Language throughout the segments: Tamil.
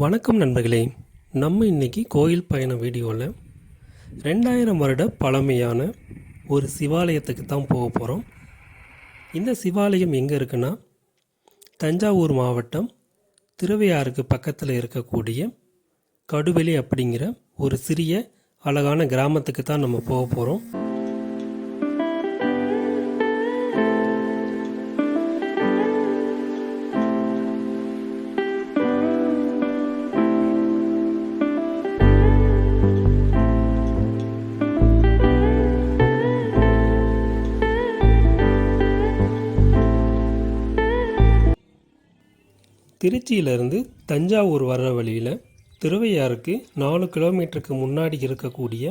வணக்கம் நண்பர்களே. நம்ம இன்றைக்கி கோயில் பயண வீடியோவில் ரெண்டாயிரம் வருட பழமையான ஒரு சிவாலயத்துக்கு தான் போக போகிறோம் இந்த சிவாலயம் எங்கே இருக்குன்னா தஞ்சாவூர் மாவட்டம் திருவையாறுக்கு பக்கத்தில் இருக்கக்கூடிய கடுவெளி அப்படிங்கிற ஒரு சிறிய அழகான கிராமத்துக்கு தான் நம்ம போக போகிறோம் திருச்சியிலிருந்து தஞ்சாவூர் வர்ற வழியில் திருவையாறுக்கு நாலு கிலோமீட்டருக்கு முன்னாடி இருக்கக்கூடிய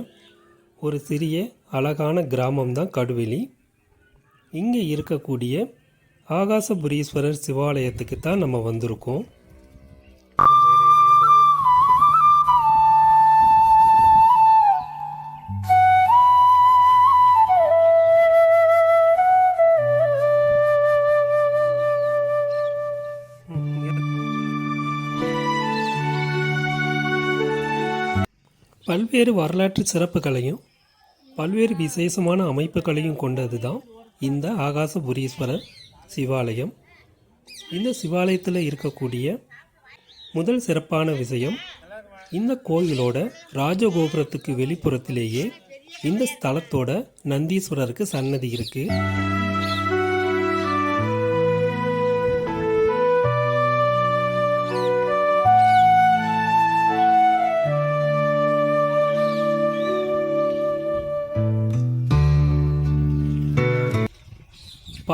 ஒரு சிறிய அழகான கிராமம் தான் கடுவெளி இங்கே இருக்கக்கூடிய ஆகாசபுரீஸ்வரர் சிவாலயத்துக்கு தான் நம்ம வந்திருக்கோம். பல்வேறு வரலாற்று சிறப்புகளையும் பல்வேறு விசேஷமான அமைப்புகளையும் கொண்டது தான் இந்த ஆகாசபுரீஸ்வரர் சிவாலயம். இந்த சிவாலயத்தில் இருக்கக்கூடிய முதல் சிறப்பான விஷயம் இந்த கோயிலோட ராஜகோபுரத்துக்கு வெளிப்புறத்திலேயே இந்த ஸ்தலத்தோட நந்தீஸ்வரருக்கு சன்னதி இருக்குது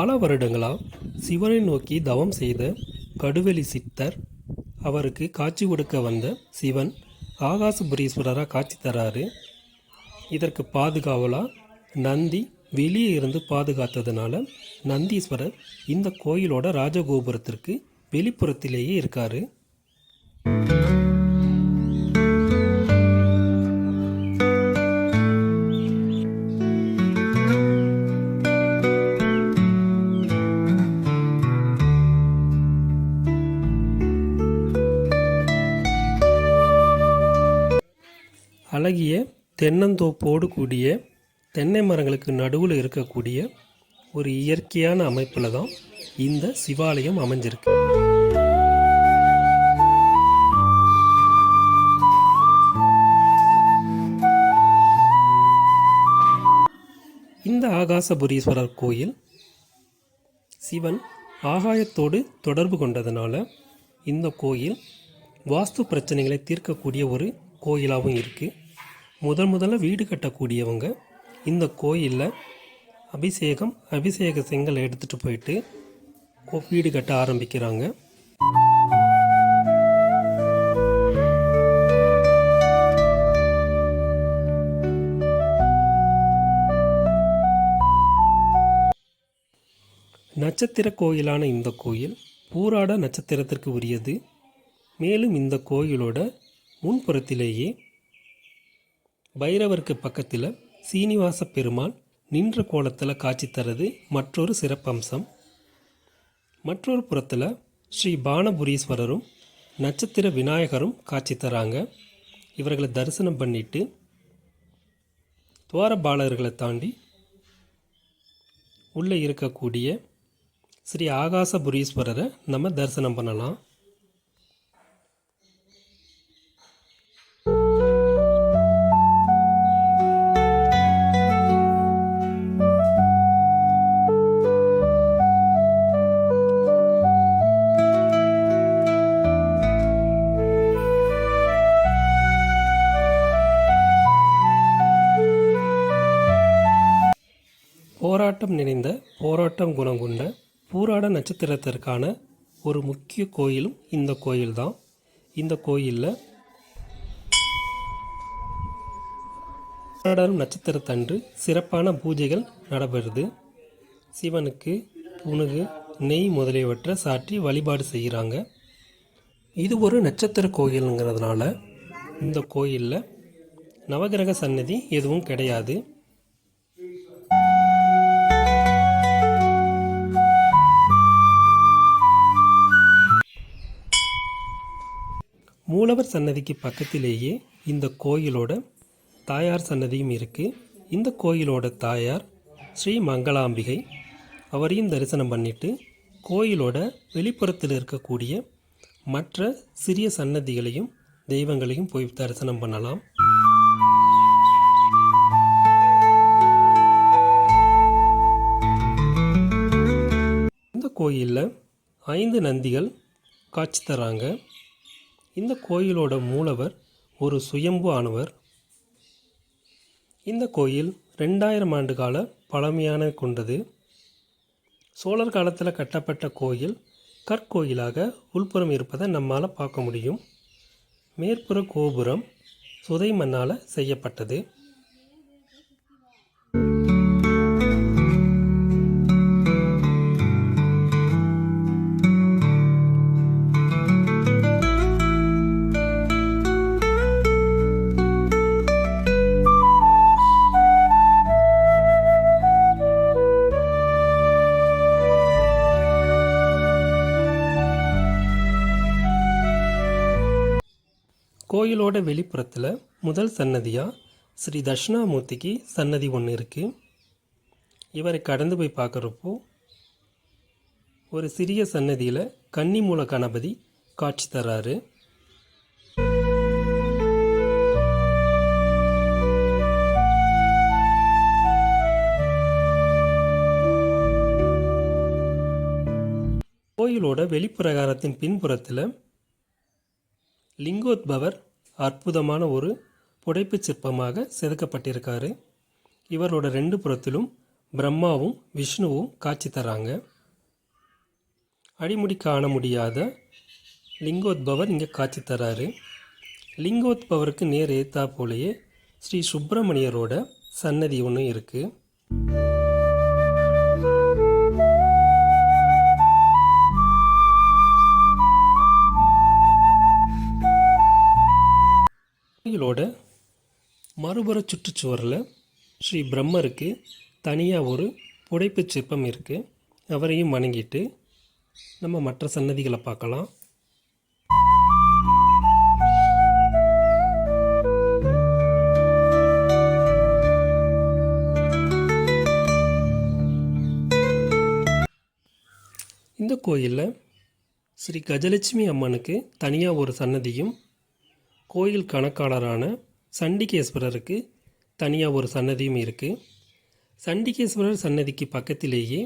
பல வருடங்களாக சிவனை நோக்கி தவம் செய்த கடுவெளி சித்தர் அவருக்கு காட்சி கொடுக்க வந்த சிவன் ஆகாசபுரீஸ்வரராக காட்சி தராரு. இதற்கு பாதுகாவலாக நந்தி வெளியே இருந்து பாதுகாத்ததுனால நந்தீஸ்வரர் இந்த கோயிலோட ராஜகோபுரத்திற்கு வெளிப்புறத்திலேயே இருக்காரு. தென்னந்தோப்போடு கூடிய தென்னை மரங்களுக்கு நடுவில் இருக்கக்கூடிய ஒரு இயற்கையான அமைப்பில் தான் இந்த சிவாலயம் அமைஞ்சிருக்கு. இந்த ஆகாசபுரீஸ்வரர் கோயில் சிவன் ஆகாயத்தோடு தொடர்பு கொண்டதுனால இந்த கோயில் வாஸ்து பிரச்சனைகளை தீர்க்கக்கூடிய ஒரு கோயிலாகவும் இருக்குது முதல் முதல்ல வீடு கட்டக்கூடியவங்க இந்த கோயிலில் அபிஷேகம் அபிஷேக செங்கல் எடுத்துகிட்டு போயிட்டு கோ- வீடு கட்ட ஆரம்பிக்கிறாங்க. நட்சத்திர கோயிலான இந்த கோயில் பூராட நட்சத்திரத்திற்கு உரியது. மேலும் இந்த கோயிலோட முன்புறத்திலேயே பைரவருக்கு பக்கத்தில் சீனிவாச பெருமாள் நின்ற கோலத்தில் காட்சி தரது மற்றொரு சிறப்பம்சம். மற்றொரு புறத்தில் ஸ்ரீ பானபுரீஸ்வரரும் நட்சத்திர விநாயகரும் காட்சி தராங்க. இவர்களை தரிசனம் பண்ணிட்டு துவாரபாலர்களை தாண்டி உள்ளே இருக்கக்கூடிய ஸ்ரீ ஆகாசபுரீஸ்வரரை நம்ம தரிசனம் பண்ணலாம். போராட்டம் நிறைந்த போராட்டம் குணம் கொண்ட பூராட நட்சத்திரத்திற்கான ஒரு முக்கிய கோயிலும் இந்த கோயில்தான். இந்த கோயிலில் போராடும் நட்சத்திரத்தன்று சிறப்பான பூஜைகள் நடைபெறுது. சிவனுக்கு புனுகு நெய் முதலியவற்றை சாற்றி வழிபாடு செய்கிறாங்க. இது ஒரு நட்சத்திர கோயிலுங்கிறதுனால இந்த கோயிலில் நவகிரக சன்னதி எதுவும் கிடையாது. மூலவர் சன்னதிக்கு பக்கத்திலேயே இந்த கோயிலோட தாயார் சன்னதியும் இருக்குது இந்த கோயிலோட தாயார் ஸ்ரீ மங்களாம்பிகை. அவரையும் தரிசனம் பண்ணிட்டு கோயிலோட வெளிப்புறத்தில் இருக்கக்கூடிய மற்ற சிறிய சன்னதிகளையும் தெய்வங்களையும் போய் தரிசனம் பண்ணலாம். இந்த கோயிலில் ஐந்து நந்திகள் காட்சி தராங்க. இந்த கோயிலோட மூலவர் ஒரு சுயம்பு ஆனவர். இந்த கோயில் ரெண்டாயிரம் ஆண்டு கால பழமையான கொண்டது. சோழர் காலத்தில் கட்டப்பட்ட கோயில் கற்கோயிலாக உள்புறம் இருப்பதை நம்மால் பார்க்க முடியும். மேற்புற கோபுரம் சுதை மண்ணால் செய்யப்பட்டது. கோயிலோட வெளிப்புறத்தில் முதல் சன்னதியாக ஸ்ரீ தட்சிணாமூர்த்திக்கு சன்னதி ஒன்று இருக்குது இவரை கடந்து போய் பார்க்குறப்போ ஒரு சிறிய சன்னதியில் கன்னிமூல கணபதி காட்சி தராரு. கோயிலோட வெளிப்பிரகாரத்தின் பின்புறத்தில் லிங்கோத்பவர் அற்புதமான ஒரு புடைப்புச் சிற்பமாக செதுக்கப்பட்டிருக்காரு. இவரோட ரெண்டு புறத்திலும் பிரம்மாவும் விஷ்ணுவும் காட்சி தராங்க. அடிமுடி காண முடியாத லிங்கோத்பவர் இங்கே காட்சி தராரு. லிங்கோத்பவருக்கு நேர் ஏத்தா போலேயே ஸ்ரீ சுப்பிரமணியரோட சன்னதி ஒன்று இருக்குது கோயிலோட மறுபுற சுற்றுச்சுவரில் ஸ்ரீ பிரம்மருக்கு தனியாக ஒரு புடைப்புச் சிற்பம் இருக்குது அவரையும் வணங்கிட்டு நம்ம மற்ற சன்னதிகளை பார்க்கலாம். இந்த கோயிலில் ஸ்ரீ கஜலட்சுமி அம்மனுக்கு தனியாக ஒரு சன்னதியும் கோயில் கணக்காளரான சண்டிகேஸ்வரருக்கு தனியாக ஒரு சன்னதியும் இருக்குது சண்டிகேஸ்வரர் சன்னதிக்கு பக்கத்திலேயே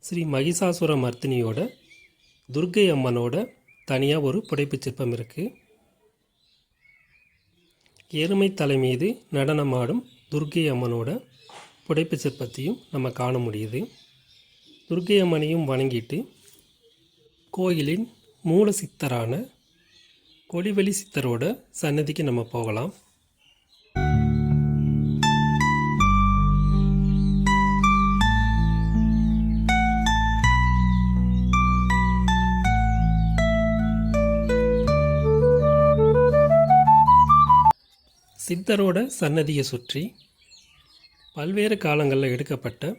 ஸ்ரீ மகிஷாசுர மர்த்தினியோட துர்க்கை அம்மனோட தனியாக ஒரு புடைப்புச் சிற்பம் இருக்குது எருமை தலை மீது நடனமாடும் துர்க்கை அம்மனோட புடைப்புச் சிற்பத்தையும் நம்ம காண முடியுது. துர்க்கை அம்மனையும் வணங்கிட்டு கோயிலின் மூல சித்தரான கொடிவெளி சித்தரோட சன்னதிக்கு நம்ம போகலாம். சித்தரோட சன்னதியை சுற்றி பல்வேறு காலங்களில் எடுக்கப்பட்ட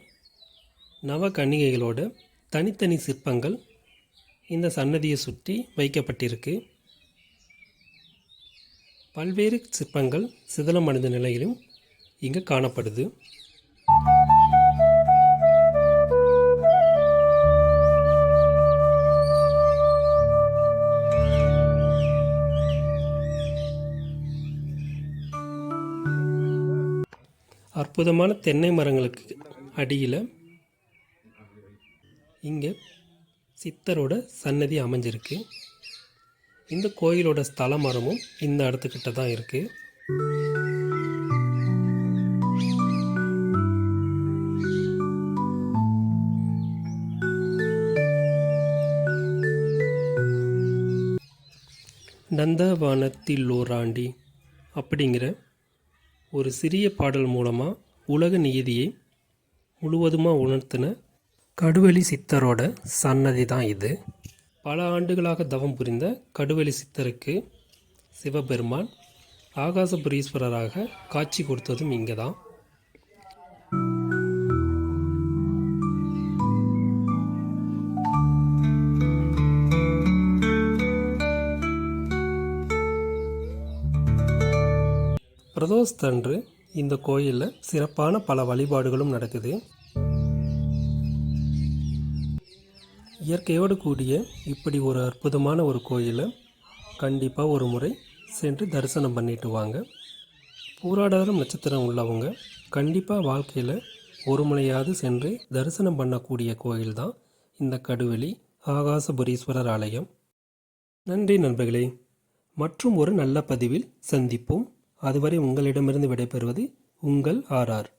நவ கன்னிகைகளோட தனித்தனி சிற்பங்கள் இந்த சன்னதியை சுற்றி வைக்கப்பட்டிருக்கு. பல்வேறு சிற்பங்கள் சிதிலமடைந்த நிலையிலும் இங்கு காணப்படுது. அற்புதமான தென்னை மரங்களுக்கு அடியில் இங்கே சித்தரோட சன்னதி அமைஞ்சிருக்கு. இந்த கோயிலோட ஸ்தல மரமும் இந்த இடத்துக்கிட்ட தான் இருக்குது நந்தவனத்தில்லோராண்டி அப்படிங்கிற ஒரு சிறிய பாடல் மூலமாக உலக நீதியை முழுவதுமாக உணர்த்தின கடுவெளி சித்தரோட சன்னதி தான் இது. பல ஆண்டுகளாக தவம் புரிந்த கடுவெளி சித்தருக்கு சிவபெருமான் ஆகாசபுரீஸ்வரராக காட்சி கொடுத்ததும் இங்கே தான் பிரதோஷத்தன்று இந்த கோயிலில் சிறப்பான பல வழிபாடுகளும் நடக்குது. இயற்கையோடு கூடிய இப்படி ஒரு அற்புதமான ஒரு கோயிலை கண்டிப்பாக ஒரு முறை சென்று தரிசனம் பண்ணிட்டு வாங்க. பூராடாரம் நட்சத்திரம் உள்ளவங்க கண்டிப்பாக வாழ்க்கையில் ஒரு முறையாவது சென்று தரிசனம் பண்ணக்கூடிய கோயில் தான் இந்த கடுவெளி ஆகாசபுரீஸ்வரர் ஆலயம். நன்றி நண்பர்களே. மற்றும் ஒரு நல்ல பதிவில் சந்திப்போம். அதுவரை உங்களிடமிருந்து விடைபெறுவது உங்கள் ஆர்ஆர்